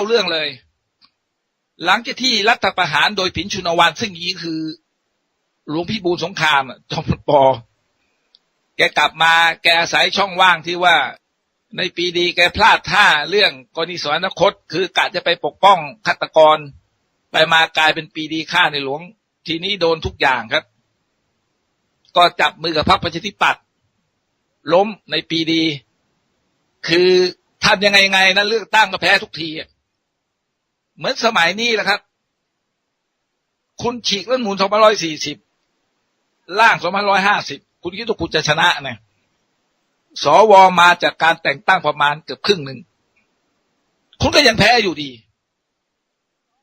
าเรื่องเลย หลังจากที่รัฐประหารโดยผินชุนวันซึ่งนี้คือหลวงพี่บูลสงครามจอมปอแกกลับมาแกอาศัยช่องว่างที่ว่าในปีดีแกพลาดท่าเรื่องกรณีสวรรคต คือกะจะไปปกป้องฆาตกร ไปมากลายเป็นปีดีฆ่าในหลวง ทีนี้โดนทุกอย่างครับ ก็จับมือกับพรรคประชาธิปัตย์ล้มในปีดี คือทำยังไงไงนะเลือกตั้งก็แพ้ทุกทีอะ เหมือนสมัยนี้แหละครับ คุณฉีกรัฐมนูล2540ร่าง2550คุณคิดว่าคุณจะชนะนะสวมาจากการแต่งตั้งประมาณเกือบครึ่งหนึ่ง คุณก็ยังแพ้อยู่ดี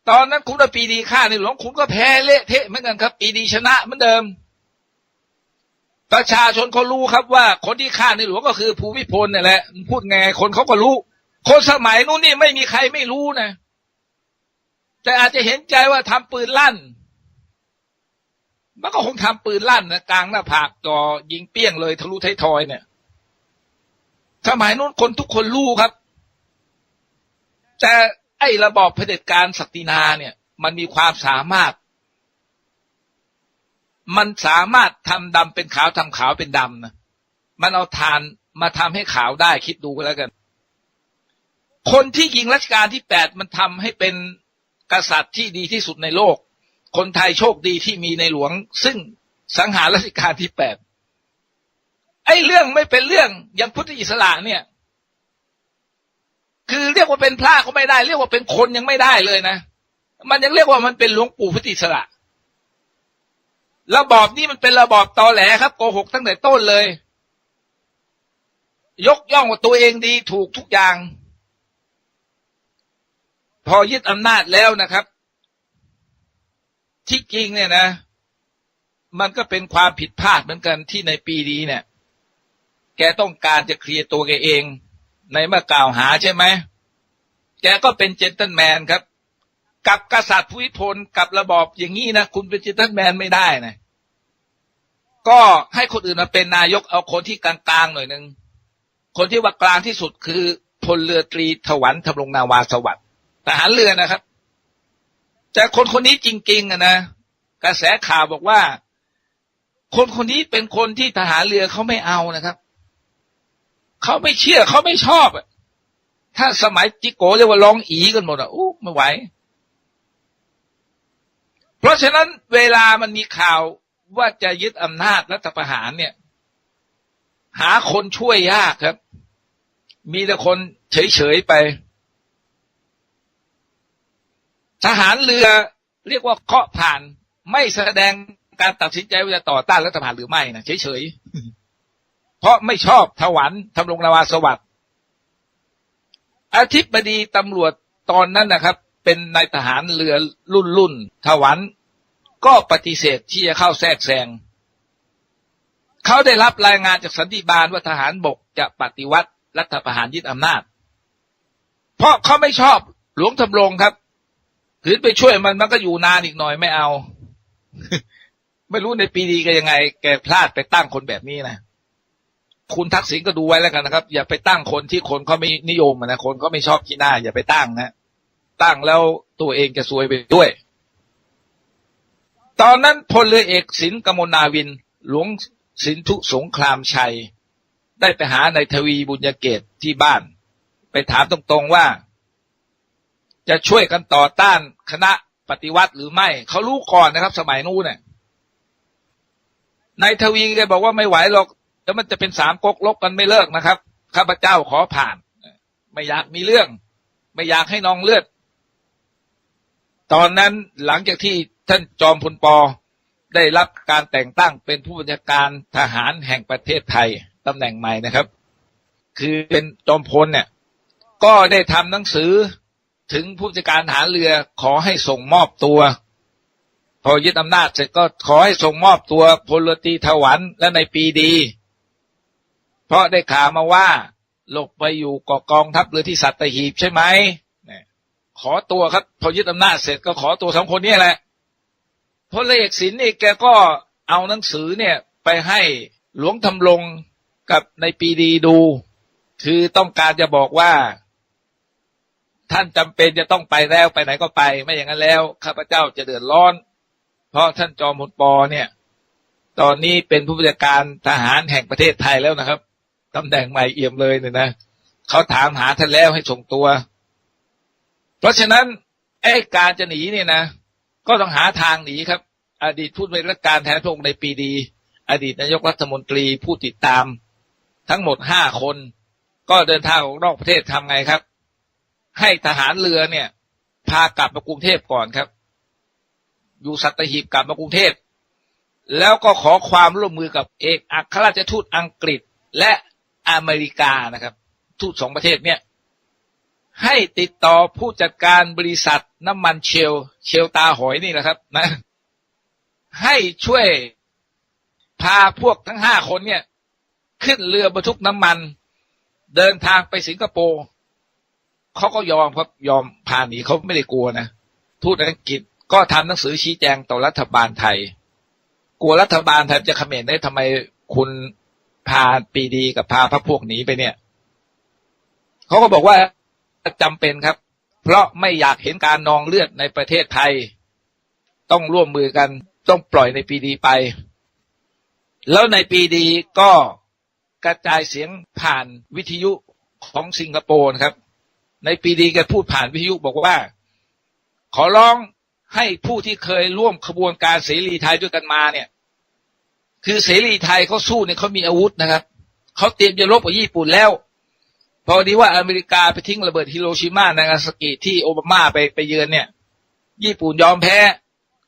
ตอนนั้นคุณว่าปีดีฆ่าในหลวงคุณก็แพ้เละเทะเหมือนกันครับ ปีดีชนะเหมือนเดิม ประชาชนเขารู้ครับว่า คนที่ฆ่าในหลวงก็คือภูมิพลนี่แหละ พูดไงคนเขาก็รู้ คนสมัยนู้นนี่ไม่มีใครไม่รู้นะ แต่อาจจะเห็นใจว่าทำปืนลั่น มันก็คงทำปืนลั่นนะกลางหน้าผากจ่อยิงเปี้ยงเลยทะลุท้ายทอยเนี่ยสมัยนู้นคนทุกคนรู้ครับ แต่ไอ้ระบอบเผด็จการศักดินาเนี่ย มันมีความสามารถ มันสามารถทำดำเป็นขาวทำขาวเป็นดำนะมันเอาทานมาทำให้ขาวได้คิดดูกันแล้วกัน คนที่ยิงรัชกาลที่แปดมันทำให้เป็น กษัตริย์ที่ดีที่สุดในโลก คนไทยโชคดีที่มีในหลวง ซึ่งสังหารรัชกาลที่แปดไอ้เรื่องไม่เป็นเรื่องอย่างพุทธอิสระเนี่ย คือเรียกว่าเป็นพระก็ไม่ได้ เรียกว่าเป็นคนยังไม่ได้เลยนะ มันยังเรียกว่ามันเป็นหลวงปู่พุทธอิสระระบอบนี้มันเป็นระบอบตอแหลครับโกหกตั้งแต่ต้นเลย ยกย่องว่าตัวเองดีถูกทุกอย่าง พอยึดอำนาจแล้วนะครับ ที่จริงเนี่ยนะ มันก็เป็นความผิดพลาดเหมือนกันที่ในปีนี้เนี่ย แกต้องการจะเคลียร์ตัวแกเอง ในเมื่อกล่าวหาใช่ไหมแกก็เป็นเจนเตนแมนครับ กับกษัตริย์ภูมิพลกับระบอบอย่างนี้นะคุณเป็นเจนเตนแมนไม่ได้นะก็ให้คนอื่นมาเป็นนายกเอาคนที่กลางๆหน่อยหนึ่งคนที่ว่ากลางที่สุดคือพลเรือตรีถวันทำรงนาวาสวัสดิ์ ทหารเรือนะครับ แต่คนคนนี้จริงๆอะนะกระแสข่าวบอกว่า คนคนนี้เป็นคนที่ทหารเรือเขาไม่เอานะครับเขาไม่เชื่อเขาไม่ชอบอะถ้าสมัยจิโกเรียกว่าร้องอีกันหมดอะอู้ไม่ไหว เพราะฉะนั้นเวลามันมีข่าวว่าจะยึดอำนาจรัฐประหารเนี่ย หาคนช่วยยากครับ มีแต่คนเฉยๆไป ทหารเรือเรียกว่าเคาะผ่านไม่แสดงการตัดสินใจว่าจะต่อต้านรัฐประหารหรือไม่นะเฉยๆ เพราะไม่ชอบถวันทำรงนาวาสวัสดิ์อธิบดีตำรวจตอนนั้นนะครับ เป็นนายทหารเรือรุ่นรุ่นถวันก็ปฏิเสธที่จะเข้าแทรกแซงเขาได้รับรายงานจากสันติบาลว่าทหารบกจะปฏิวัติรัฐประหารยึดอำนาจ เพราะเขาไม่ชอบหลวงทำรงครับ ถือไปช่วยมันมันก็อยู่นานอีกหน่อยไม่เอา ไม่รู้ในปีดีก็ยังไง แกพลาดไปตั้งคนแบบนี้นะคุณทักษิณก็ดูไว้แล้วกันนะครับ อย่าไปตั้งคนที่คนเขาไม่นิยมนะคนเขาไม่ชอบขี้หน้า อย่าไปตั้งนะตั้งแล้วตัวเองจะซวยไปด้วย ตอนนั้นพลเรือเอกสินกมลนาวิน หลวงสินทุสงครามชัย ได้ไปหาในายทวีบุญยเกตที่บ้าน ไปถามตรงๆว่า จะช่วยกันต่อต้านคณะปฏิวัติหรือไม่ เขารู้ก่อนนะครับ สมัยนู้นเนี่ยนายทวีแกบอกว่าไม่ไหวหรอกแล้วมันจะเป็นสามก๊กลบกันไม่เลิกนะครับข้าพเจ้าขอผ่าน ไม่อยากมีเรื่อง ไม่อยากให้นองเลือด ตอนนั้นหลังจากที่ท่านจอมพลปอได้รับการแต่งตั้งเป็นผู้บัญชาการทหารแห่งประเทศไทยตำแหน่งใหม่นะครับ คือเป็นจอมพลเนี่ย ก็ได้ทำหนังสือ ถึงผู้จัดการทหารเรือขอให้ส่งมอบตัว พอยึดอำนาจเสร็จก็ขอให้ส่งมอบตัวพลเรือตรีถวันและในปีดี เพราะได้ข่าวมาว่า หลบไปอยู่เกาะกองทัพเรือที่สัตหีบใช่ไหมเนี่ยขอตัวครับ พอยึดอำนาจเสร็จก็ขอตัวสองคนนี้แหละพลเอกสินนี่แกก็เอาหนังสือเนี่ยไปให้หลวงทำลงกับในปีดีดู คือต้องการจะบอกว่า ท่านจำเป็นจะต้องไปแล้วไปไหนก็ไป ไม่อย่างนั้นแล้วข้าพเจ้าจะเดือดร้อน เพราะท่านจอมพลปอเนี่ย ตอนนี้เป็นผู้บัญชาการทหารแห่งประเทศไทยแล้วนะครับตำแหน่งใหม่เอี่ยมเลยเนี่ยนะเขาถามหาท่านแล้วให้ส่งตัว เพราะฉะนั้นไอ้การจะหนีเนี่ยนะก็ต้องหาทางหนีครับ อดีตผู้บริการแทนพระองค์ในปีดี อดีตนายกรัฐมนตรีผู้ติดตาม ทั้งหมดห้าคน ก็เดินทางออกนอกประเทศทำไงครับ ให้ทหารเรือเนี่ย พากลับมากรุงเทพก่อนครับ อยู่สัตหีบกลับมากรุงเทพแล้วก็ขอความร่วมมือกับเอกอัครราชทูตอังกฤษและอเมริกานะครับ ทูตสองประเทศเนี่ยให้ติดต่อผู้จัดการบริษัทน้ำมันเชล เชลตาหอยนี่แหละครับนะ ให้ช่วยพาพวกทั้งห้าคนเนี่ย ขึ้นเรือบรรทุกน้ำมัน เดินทางไปสิงคโปร์ เขาก็ยอมครับยอมพาหนีเขาไม่ได้กลัวนะทูตอังกฤษก็ทำหนังสือชี้แจงต่อรัฐบาลไทย กลัวรัฐบาลไทยจะเขม่นได้ทำไมคุณพาปีดีกับพาพระพวกหนีไปเนี่ยเขาก็บอกว่าจำเป็นครับ เพราะไม่อยากเห็นการนองเลือดในประเทศไทย ต้องร่วมมือกันต้องปล่อยในปีดีไป แล้วในปีดีก็กระจายเสียงผ่านวิทยุของสิงคโปร์ครับ ในปีดีแกพูดผ่านวิทยุบอกว่า ขอร้องให้ผู้ที่เคยร่วมขบวนการเสรีไทยด้วยกันมาเนี่ย คือเสรีไทยเขาสู้เนี่ยเขามีอาวุธนะครับเขาเตรียมจะรบกับญี่ปุ่นแล้วพอดีว่าอเมริกาไปทิ้งระเบิดฮิโรชิมานางาซากิที่โอบามาไปไปเยือนเนี่ย ญี่ปุ่นยอมแพ้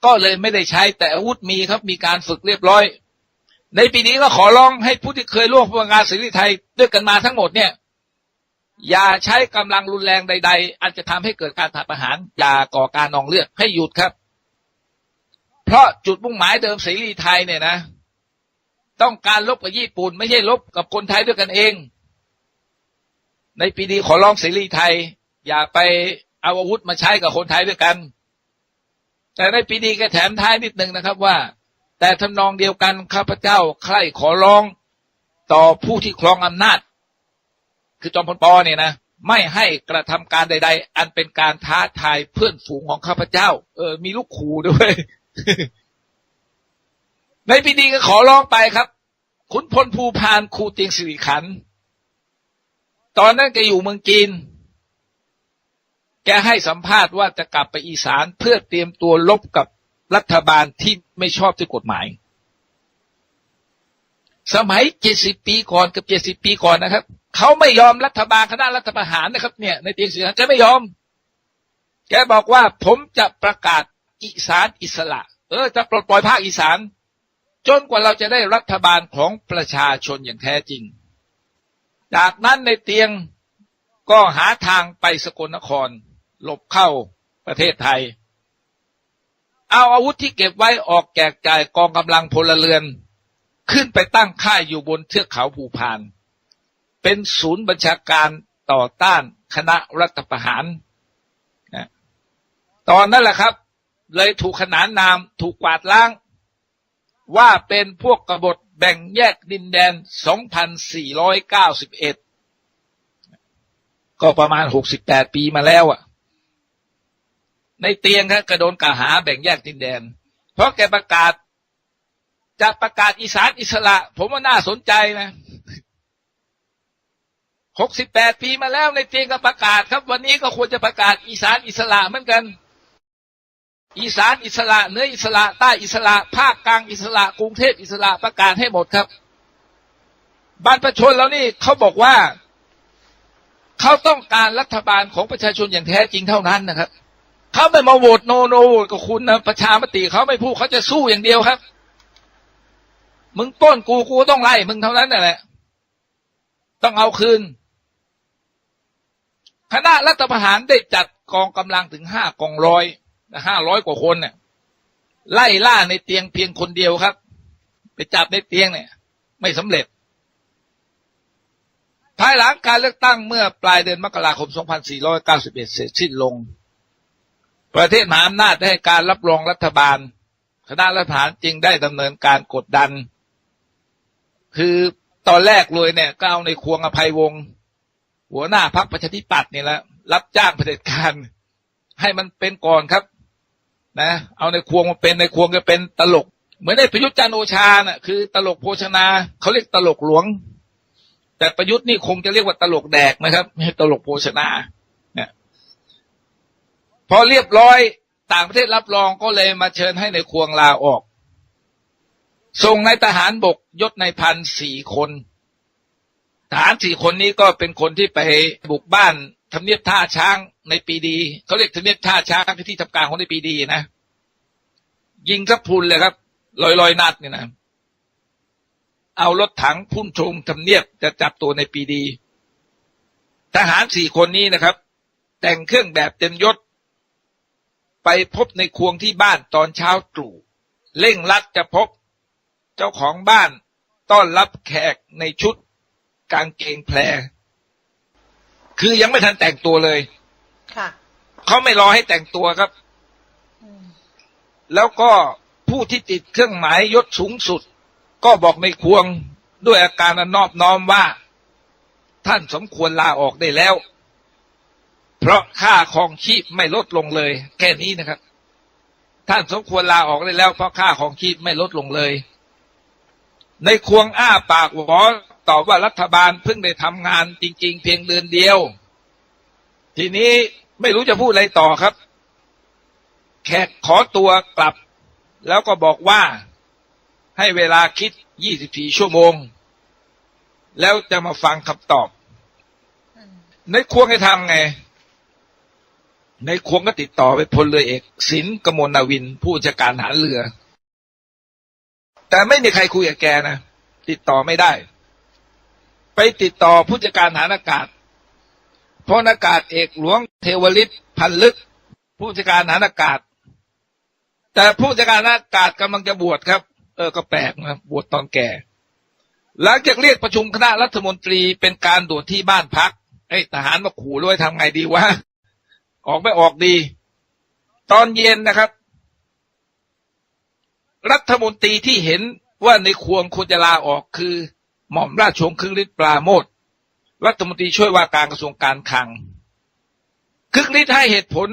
ก็เลยไม่ได้ใช้แต่อาวุธมีครับมีการฝึกเรียบร้อย ในปีนี้ก็ขอร้องให้ผู้ที่เคยร่วมขบวนการเสรีไทยด้วยกันมาทั้งหมดเนี่ย อย่าใช้กำลังรุนแรงใด ๆ อันจะทำให้เกิดการทำประหาร อย่าก่อการนองเลือดให้หยุดครับ เพราะจุดมุ่งหมายเดิมเสรีไทยเนี่ยนะ ต้องการลบกับญี่ปุ่น ไม่ใช่ลบกับคนไทยด้วยกันเอง ในปีนี้ขอร้องเสรีไทย อย่าไปเอาอาวุธมาใช้กับคนไทยด้วยกัน แต่ในปีนี้ก็แถมท้ายนิดนึงนะครับว่า แต่ทำนองเดียวกันข้าพเจ้าใคร่ขอร้องต่อผู้ที่ครองอำนาจ คือจอมพลปอเนี่ยนะไม่ให้กระทำการใด ๆ อันเป็นการท้าทายเพื่อนฝูงของข้าพเจ้า เออ มีลูกขู่ด้วย ในปีนี้ก็ขอร้องไปครับ ขุนพลภูพานครูเตียงสิริขัน ตอนนั้นแกอยู่เมืองจีน แกให้สัมภาษณ์ว่าจะกลับไปอีสานเพื่อเตรียมตัวลบกับรัฐบาลที่ไม่ชอบด้วยกฎหมาย สมัยเจ็ดสิบปีก่อนกับเจ็ดสิบปีก่อนนะครับ เขาไม่ยอมรัฐบาลคณะรัฐประหารนะครับ เนี่ย ในเตียงสิริขันธ์แกไม่ยอม แกบอกว่าผมจะประกาศอีสานอิสระ เออ จะปลดปล่อยภาคอีสานจนกว่าเราจะได้รัฐบาลของประชาชนอย่างแท้จริง จากนั้นในเตียงก็หาทางไปสกลนคร หลบเข้าประเทศไทย เอาอาวุธที่เก็บไว้ออกแจกจ่ายกองกำลังพลเรือน ขึ้นไปตั้งค่ายอยู่บนเทือกเขาภูพาน เป็นศูนย์บัญชาการต่อต้านคณะรัฐประหารนะตอนนั้นแหละครับ เลยถูกขนานนามถูกกวาดล้าง ว่าเป็นพวกกบฏแบ่งแยกดินแดน 2491 ก็ประมาณ 68 ปีมาแล้วอะในเตียงครับกระโดนกล่าวหาแบ่งแยกดินแดน เพราะแกประกาศจะประกาศอีสานอิสระ ผมว่าน่าสนใจนะ 68ปีมาแล้วในเตียงก็ประกาศครับ วันนี้ก็ควรจะประกาศอีสานอิสระเหมือนกัน อีสานอิสระเหนืออิสระใต้อิสระภาคกลางอิสระกรุงเทพอิสระประกาศให้หมดครับบ้านประชาชนแล้วนี่เขาบอกว่าเขาต้องการรัฐบาลของประชาชนอย่างแท้จริงเท่านั้นนะครับเขาไม่มาโหวตโนโนโหวตกับคุณนะประชามติเขาไม่พูดเขาจะสู้อย่างเดียวครับ มึงปล้นกูกูต้องไล่มึงเท่านั้นนั่นแหละ ต้องเอาคืน คณะรัฐประหารได้จัดกองกำลังถึงห้ากองร้อยห้าร้อยกว่าคนเนี่ยไล่ล่าในเตียงเพียงคนเดียวครับ ไปจับในเตียงเนี่ย ไม่สำเร็จ ภายหลังการเลือกตั้งเมื่อปลายเดือนมกราคม 2491 เสร็จสิ้นลง ประเทศมหาอำนาจได้การรับรองรัฐบาล คณะรัฐประหารจึงได้ดำเนินการกดดัน คือตอนแรกเลยเนี่ยก็เอาในควงอภัยวงศ์ หัวหน้าพรรคประชาธิปัตย์นี่แหละรับจ้างเผด็จการ ให้มันเป็นก่อนครับ นะ เอาในควงมาเป็นในควงก็เป็นตลก เหมือนในประยุทธ์จันโอชาน่ะคือตลกโภชนาเขาเรียกตลกหลวง แต่ประยุทธ์นี่คงจะเรียกว่าตลกแดกนะครับไม่ใช่ตลกโภชนาเนี่ยพอเรียบร้อยต่างประเทศรับรองก็เลยมาเชิญให้ในควงลาออกส่งในทหารบกยศในพันสี่คน ทหารสี่คนนี้ก็เป็นคนที่ไปบุกบ้านทำเนียบท่าช้างในปีดีเขาเรียกทำเนียบท่าช้างคือที่ทำการของในปีดีนะยิงสักพุนเลยครับลอยลอยนัดเนี่ยนะ เอารถถังพุ่นชงทำเนียบจะจับตัวในปีดี ทหารสี่คนนี้นะครับ แต่งเครื่องแบบเต็มยศ ไปพบในควงที่บ้านตอนเช้าตรู่เร่งรัดจะพบ เจ้าของบ้านต้อนรับแขกในชุด กางเกงแพรคือยังไม่ทันแต่งตัวเลย ค่ะเขาไม่รอให้แต่งตัวครับอืมแล้วก็ผู้ที่ติดเครื่องหมายยศสูงสุด ก็บอกในควงด้วยอาการอันนอบน้อมว่า ท่านสมควรลาออกได้แล้ว เพราะค่าครองชีพไม่ลดลงเลย แค่นี้นะครับ ท่านสมควรลาออกได้แล้ว เพราะค่าครองชีพไม่ลดลงเลย ในควงอ้าปากหวอ ตอบว่ารัฐบาลเพิ่งได้ทำงานจริง ๆ เพียงเดือนเดียว ทีนี้ไม่รู้จะพูดอะไรต่อครับ แขกขอตัวกลับ แล้วก็บอกว่าให้เวลาคิด 24 ชั่วโมง แล้วจะมาฟังคำตอบอืมในควงให้ทำไง ในควงก็ติดต่อไปพลเรือเอกสินกมลนาวิน ผู้จัดการฐานเรือ แต่ไม่มีใครคุยกับแกนะ ติดต่อไม่ได้ ไปติดต่อผู้จัดการฐานอากาศพลอากาศเอกหลวงเทวฤทธิ์พันลึก ผู้จัดการฐานอากาศ แต่ผู้จัดการฐาอากาศกำลังจะบวชครับ เออก็แปลกนะบวชตอนแก่ หลังจากเรียกประชุมคณะรัฐมนตรีเป็นการด่วนที่บ้านพักไอ้ยทหารมาขู่ด้วยทำไงดีวะออกไม่ออกดี ตอนเย็นนะครับ รัฐมนตรีที่เห็นว่าในควงควรจะลาออกคือ หม่อมราชวงศ์คึกฤทธิ์ปราโมทรัฐมนตรีช่วยว่าการกระทรวงการคลัง คึกฤทธิ์ให้เหตุผล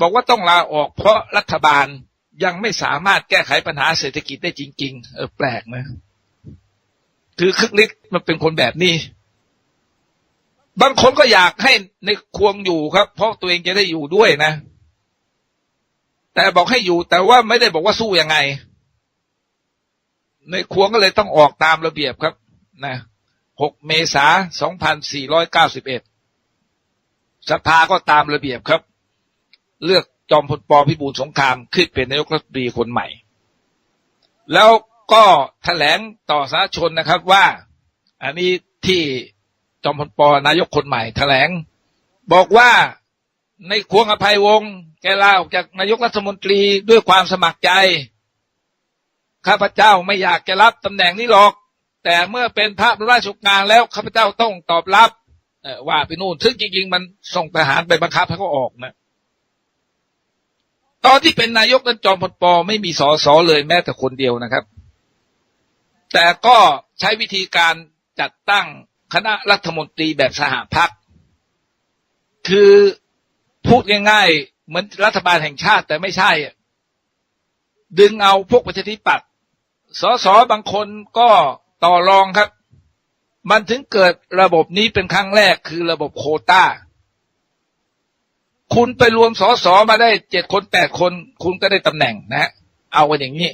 บอกว่าต้องลาออกเพราะรัฐบาลยังไม่สามารถแก้ไขปัญหาเศรษฐกิจได้จริง ๆ เออแปลกนะคือคึกฤทธิ์มันเป็นคนแบบนี้ บางคนก็อยากให้ในควงอยู่ครับ เพราะตัวเองจะได้อยู่ด้วยนะ แต่บอกให้อยู่แต่ว่าไม่ได้บอกว่าสู้ยังไง ในควงก็เลยต้องออกตามระเบียบครับนะ6เมษา2491สภาก็ตามระเบียบครับ เลือกจอมพลปพิบูลสงครามขึ้นเป็นนายกรัฐมนตรีคนใหม่ แล้วก็แถลงต่อสาธารณชนนะครับว่า อันนี้ที่จอมพลปนายกคนใหม่ แถลง บอกว่าในควงอภัยวงศ์แกลาออกจากนายกรัฐมนตรีด้วยความสมัครใจ ข้าพเจ้าไม่อยากจะรับตำแหน่งนี้หรอก แต่เมื่อเป็นพระราชการแล้วข้าพเจ้าต้องตอบรับว่าไปนู่นซึ่งจริงๆมันส่งทหารไปบังคับให้เขาออกนะตอนที่เป็นนายกนั้นจอมพลปอไม่มีสอสอเลยแม้แต่คนเดียวนะครับ แต่ก็ใช้วิธีการจัดตั้งคณะรัฐมนตรีแบบสหพักคือพูดง่ายๆเหมือนรัฐบาลแห่งชาติแต่ไม่ใช่ ดึงเอาพวกประชาธิปัตย์ สสบางคนก็ต่อรองครับ มันถึงเกิดระบบนี้เป็นครั้งแรกคือระบบโควต้า คุณไปรวมสสมาได้เจ็ดคนแปดคน คุณก็ได้ตำแหน่งนะฮะเอากันอย่างนี้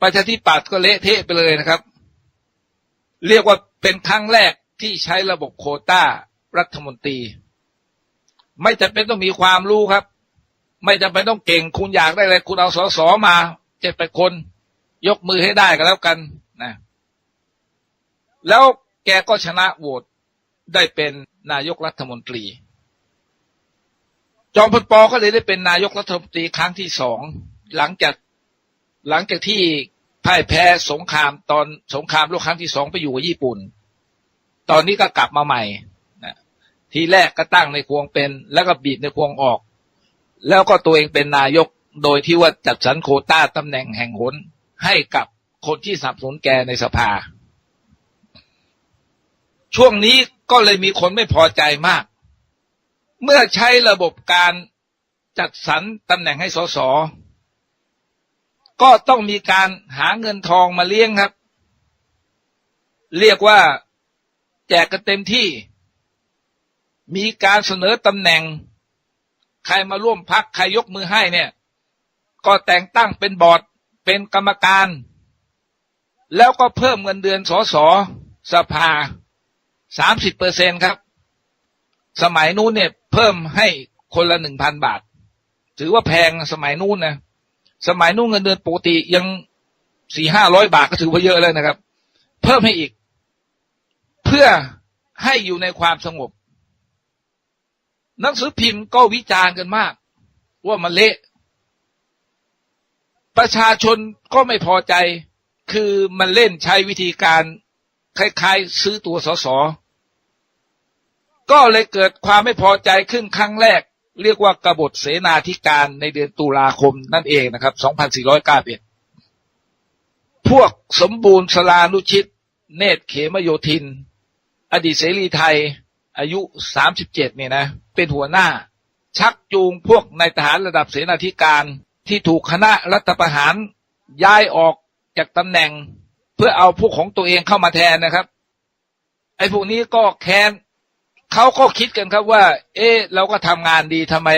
ประชาธิปัตย์ก็เละเทะไปเลยนะครับ เรียกว่าเป็นครั้งแรกที่ใช้ระบบโควต้ารัฐมนตรี ไม่จำเป็นต้องมีความรู้ครับ ไม่จำเป็นต้องเก่ง คุณอยากได้อะไรคุณเอาสสมาเจ็ดแปดคน ยกมือให้ได้ก็แล้วกันนะแล้วแกก็ชนะโหวตได้เป็นนายกรัฐมนตรี จอมพลปอก็เลยได้เป็นนายกรัฐมนตรีครั้งที่สองหลังจากหลังจากที่พ่ายแพ้สงครามตอนสงครามโลกครั้งที่สองไปอยู่กับญี่ปุ่น ตอนนี้ก็กลับมาใหม่นะทีแรกก็ตั้งในควงเป็น แล้วก็บีบในควงออก แล้วก็ตัวเองเป็นนายกโดยที่ว่าจัดสรรโคต้าตำแหน่งแห่งหน ให้กับคนที่สนับสนุนแกในสภา ช่วงนี้ก็เลยมีคนไม่พอใจมาก เมื่อใช้ระบบการจัดสรรตำแหน่งให้สส ก็ต้องมีการหาเงินทองมาเลี้ยงครับ เรียกว่าแจกกันเต็มที่ มีการเสนอตำแหน่ง ใครมาร่วมพักใครยกมือให้เนี่ย ก็แต่งตั้งเป็นบอร์ด เป็นกรรมการ แล้วก็เพิ่มเงินเดือนสสสภาสามสิบเปอร์เซ็นครับ สมัยนู้นเนี่ยเพิ่มให้คนละหนึ่งพันบาท ถือว่าแพงสมัยนู้นนะสมัยนู้นเงินเดือนปกติยังสี่ห้าร้อยบาทก็ถือว่าเยอะแล้วนะครับ เพิ่มให้อีก เพื่อให้อยู่ในความสงบ หนังสือพิมพ์ก็วิจารณ์กันมาก ว่ามันเละ ประชาชนก็ไม่พอใจ คือมันเล่นใช้วิธีการคล้ายๆ ซื้อตัวสส ก็เลยเกิดความไม่พอใจขึ้นครั้งแรก เรียกว่ากบฏเสนาธิการในเดือนตุลาคมนั่นเองนะครับ 2491 พวกสมบูรณ์สลานุชิต เนตรเขมโยธิน อดีตเสรีไทย อายุ 37 เนี่ยนะ เป็นหัวหน้า ชักจูงพวกนายทหารระดับเสนาธิการ ที่ถูกคณะรัฐประหารย้ายออกจากตำแหน่ง เพื่อเอาพวกของตัวเองเข้ามาแทนนะครับ ไอ้พวกนี้ก็แค้นเขาก็คิดกันครับว่า เอ๊ะ เราก็ทำงานดีทำไม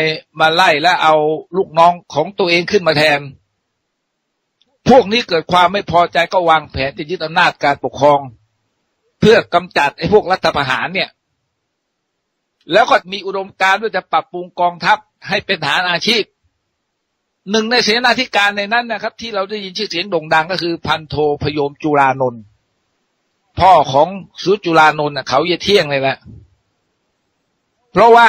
มาไล่และเอาลูกน้องของตัวเองขึ้นมาแทน พวกนี้เกิดความไม่พอใจก็วางแผนจะยึดอำนาจการปกครอง เพื่อกำจัดไอ้พวกรัฐประหารเนี่ย แล้วก็มีอุดมการณ์ว่าจะปรับปรุงกองทัพให้เป็นฐานอาชีพ หนึ่งในเสนาธิการในนั้นนะครับ ที่เราได้ยินชื่อเสียงโด่งดังก็คือ พันโทพยมจุลานนท์พ่อของสุจุลานนท์เขาเยเที่ยงเลยแหละเพราะว่า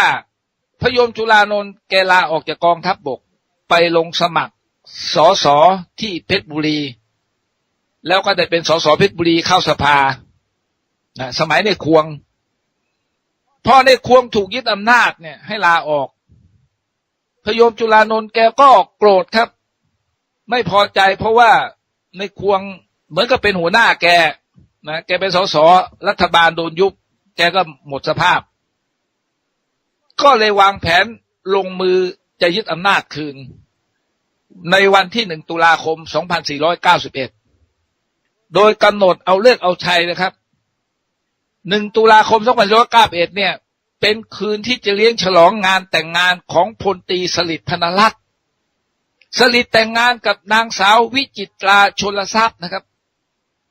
พยมจุลานนท์แกลาออกจากกองทัพบบกไปลงสมัครสอสอที่เพชรบุรี แล้วก็ได้เป็นสอสอเพชรบุรีเข้าสภานะสมัยในควงพอในควงถูกยึดอำนาจเนี่ยให้ลาออก พยมจุลานนท์แกก็โกรธครับ ไม่พอใจเพราะว่าในควงเหมือนกับเป็นหัวหน้าแกนะแกเป็นสสรัฐบาลโดนยุบแกก็หมดสภาพ ก็เลยวางแผนลงมือจะยึดอำนาจคืน ในวันที่หนึ่งตุลาคม 2491 โดยกำหนดเอาเลือกเอาชัยนะครับ หนึ่งตุลาคม 2491 เนี่ย เป็นคืนที่จะเลี้ยงฉลองงานแต่งงานของพลตีสลิดพนรัตน์สลิดแต่งงานกับนางสาววิจิตราชนลทรัพย์นะครับ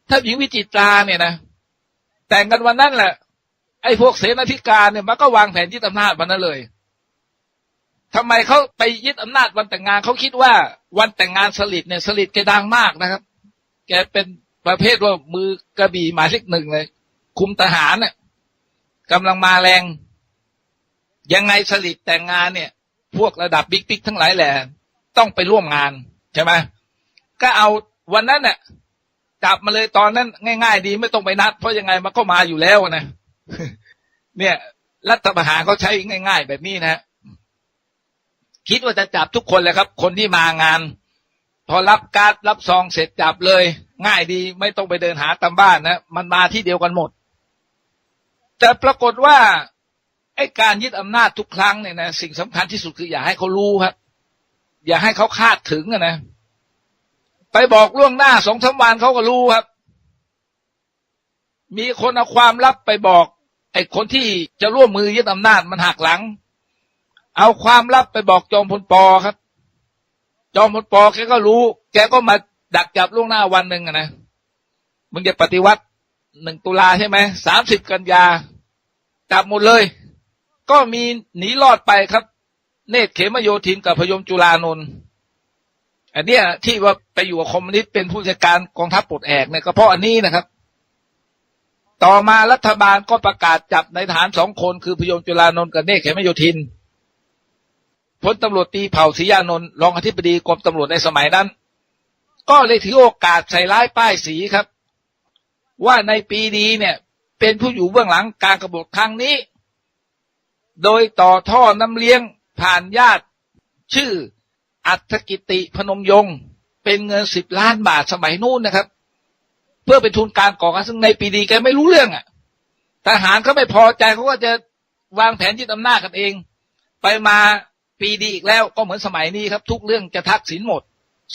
ถ้าหญิงวิจิตราเนี่ยนะ แต่งกันวันนั้นแหละ ไอ้พวกเสนาธิการเนี่ยมันก็วางแผนยึดอำนาจวันนั้นเลยทำไมเขาไปยึดอำนาจวันแต่งงานเขาคิดว่าวันแต่งงานสลิดเนี่ยสลิดแกดังมากนะครับ แกเป็นประเภทว่ามือกระบี่หมายเลขหนึ่งเลย คุมทหารเนี่ยกำลังมาแรง ยังไงสลิดแต่งงานเนี่ย พวกระดับบิ๊กบิ๊กทั้งหลายแหละต้องไปร่วมงานใช่ไหมก็เอาวันนั้นเนี่ยจับมาเลยตอนนั้น ง่าย ๆ ดีไม่ต้องไปนัด เพราะยังไงมันก็มาอยู่แล้วนะเนี่ยรัฐประหารเขาใช้ง่าย ๆ แบบนี้นะคิดว่าจะจับทุกคนเลยครับ คนที่มางาน พอรับการ์ดรับซองเสร็จจับเลย ง่ายดีไม่ต้องไปเดินหาตามบ้านนะมันมาที่เดียวกันหมด แต่ปรากฏว่า ไอ้การยึดอำนาจทุกครั้งเนี่ยนะสิ่งสำคัญที่สุดคืออย่าให้เขารู้ครับ อย่าให้เขาคาดถึงอะนะไปบอกล่วงหน้าสองสาวันเขาก็รู้ครับ มีคนเอาความลับไปบอก ไอ้คนที่จะร่วมมือยึดอำนาจมันหักหลัง เอาความลับไปบอกจอมพลปอครับ จอมพลปอแกก็รู้ แกก็มาดักจับล่วงหน้าวันหนึ่งอะนะมึงจะปฏิวัติหนึ่งตุลาใช่ไหมสามสิบกันยาจับหมดเลย ก็มีหนีรอดไปครับ เนตรเขมโยธินกับพยมจุลานนท์อันเนี้ยที่ว่าไปอยู่กับคอมมิวนิสต์เป็นผู้จัดการกองทัพปลดแอกเนี่ยก็เพราะอันนี้นะครับ ต่อมารัฐบาลก็ประกาศจับในฐานสองคนคือพยมจุลานนท์กับเนตรเขมโยธินพลตำรวจตีเผ่าศรียานนท์รองอธิบดีกรมตำรวจในสมัยนั้น ก็เลยถือโอกาสใส่ร้ายป้ายสีครับ ว่าในปีดีเนี่ย เป็นผู้อยู่เบื้องหลังการกบฏครั้งนี้ โดยต่อท่อน้ำเลี้ยงผ่านญาติ ชื่ออัฐกิติพนมยงค์เป็นเงินสิบล้านบาทสมัยนู้นนะครับ เพื่อเป็นทุนการก่อการซึ่งในปีดีแกไม่รู้เรื่องอะ ทหารเขาไม่พอใจเขาก็จะวางแผนยึดอำนาจกันเอง ไปมาปีดีอีกแล้วก็เหมือนสมัยนี้ครับ ทุกเรื่องจะทักสินหมด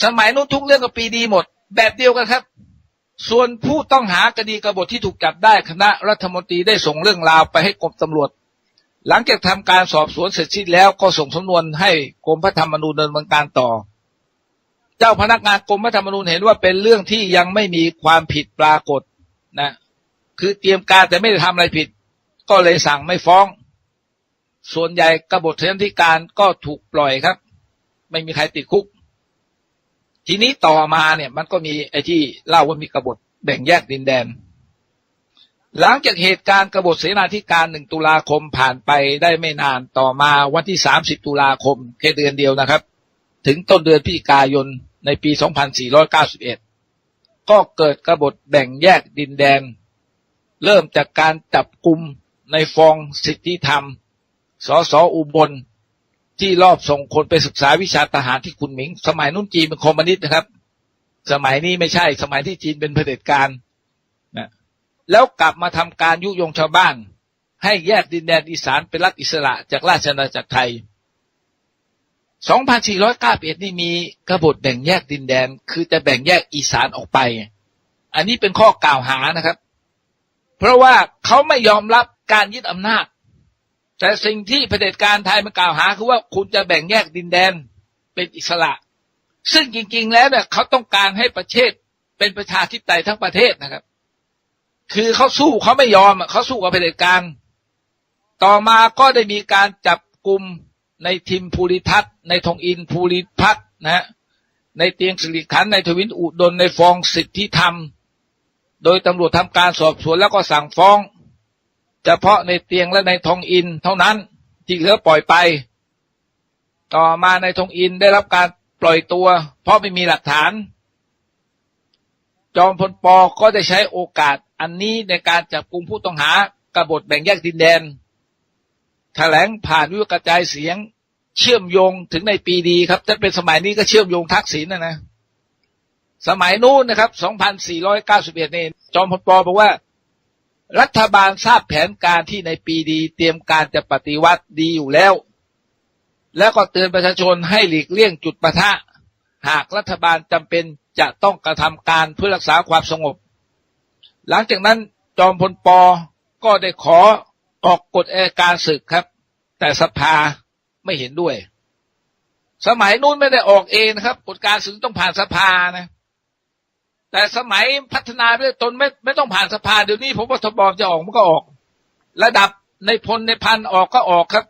สมัยนู้นทุกเรื่องก็ปีดีหมด แบบเดียวกันครับ ส่วนผู้ต้องหาคดีกบฏที่ถูกจับได้คณะรัฐมนตรีได้ส่งเรื่องราวไปให้กรมตำรวจ หลังจากทำการสอบสวนเสร็จสิ้นแล้วก็ส่งสำนวนให้กรมพระธรรมนูญดำเนินการต่อ เจ้าพนักงานกรมพระธรรมนูญเห็นว่าเป็นเรื่องที่ยังไม่มีความผิดปรากฏนะ คือเตรียมการแต่ไม่ได้ทำอะไรผิด ก็เลยสั่งไม่ฟ้อง ส่วนใหญ่กบฏเทนธิการก็ถูกปล่อยครับ ไม่มีใครติดคุก ทีนี้ต่อมาเนี่ยมันก็มีไอ้ที่เล่าว่ามีกบฏแบ่งแยกดินแดน หลังจากเหตุการณ์กบฏเสนาธิการหนึ่งตุลาคมผ่านไปได้ไม่นานต่อมาวันที่ 30 ตุลาคมแค่เดือนเดียวนะครับ ถึงต้นเดือนพฤศจิกายนในปี 2491 ก็เกิดกบฏแบ่งแยกดินแดน เริ่มจากการจับกลุ่มในฟองสิทธิธรรม สสอุบล ที่รอบส่งคนไปศึกษาวิชาทหารที่คุณหมิง สมัยนู้นจีนเป็นคอมมิวนิสต์นะครับ สมัยนี้ไม่ใช่สมัยที่จีนเป็นเผด็จการ แล้วกลับมาทำการยุยงชาวบ้าน ให้แยกดินแดนอีสานเป็นรัฐอิสระจากราชอาณาจักรไทย 2491 นี่มีกบฏแบ่งแยกดินแดน คือจะแบ่งแยกอีสานออกไป อันนี้เป็นข้อกล่าวหานะครับ เพราะว่าเขาไม่ยอมรับการยึดอำนาจ แต่สิ่งที่เผด็จการไทยมันกล่าวหา คือว่าคุณจะแบ่งแยกดินแดนเป็นอิสระ ซึ่งจริง ๆ แล้วเนี่ยเขาต้องการให้ประเทศเป็นประชาธิปไตยทั้งประเทศนะครับ คือเขาสู้เขาไม่ยอมเขาสู้กับเผด็จการ ต่อมาก็ได้มีการจับกลุ่มในทิมภูริทัศน์ในทองอินภูริพัฒน์นะฮะในเตียงสิริขันในทวินอุดลในฟองสิทธิธรรม โดยตำรวจทำการสอบสวนแล้วก็สั่งฟ้อง เฉพาะในเตียงและในทองอินเท่านั้นที่เหลือปล่อยไป ต่อมาในทองอินได้รับการปล่อยตัว เพราะไม่มีหลักฐาน จอมพลปอก็ได้ใช้โอกาส อันนี้ในการจับกลุ่มผู้ต้องหากบฏแบ่งแยกดินแดนแถลงผ่านวิวกระจายเสียง เชื่อมโยงถึงในปีดีครับถ้าเป็นสมัยนี้ก็เชื่อมโยงทักษิณนะนะ สมัยนู้นนะครับ 2491นี่จอมพลปอบอกว่า รัฐบาลทราบแผนการที่ในปีดี เตรียมการจะปฏิวัติดีอยู่แล้ว แล้วก็เตือนประชาชนให้หลีกเลี่ยงจุดปะทะ หากรัฐบาลจำเป็นจะต้องกระทำการเพื่อรักษาความสงบ หลังจากนั้นจอมพลปอก็ได้ขอออกกฎอัยการศึกครับ แต่สภาไม่เห็นด้วย สมัยนู้นไม่ได้ออกเองนะครับกฎการศึกต้องผ่านสภานะ แต่สมัยพัฒนาไปเรื่อยตนไม่ไม่ต้องผ่านสภาเดี๋ยวนี้ผมว่าทบจะออกมันก็ออก ระดับในพลในพันออกก็ออกครับ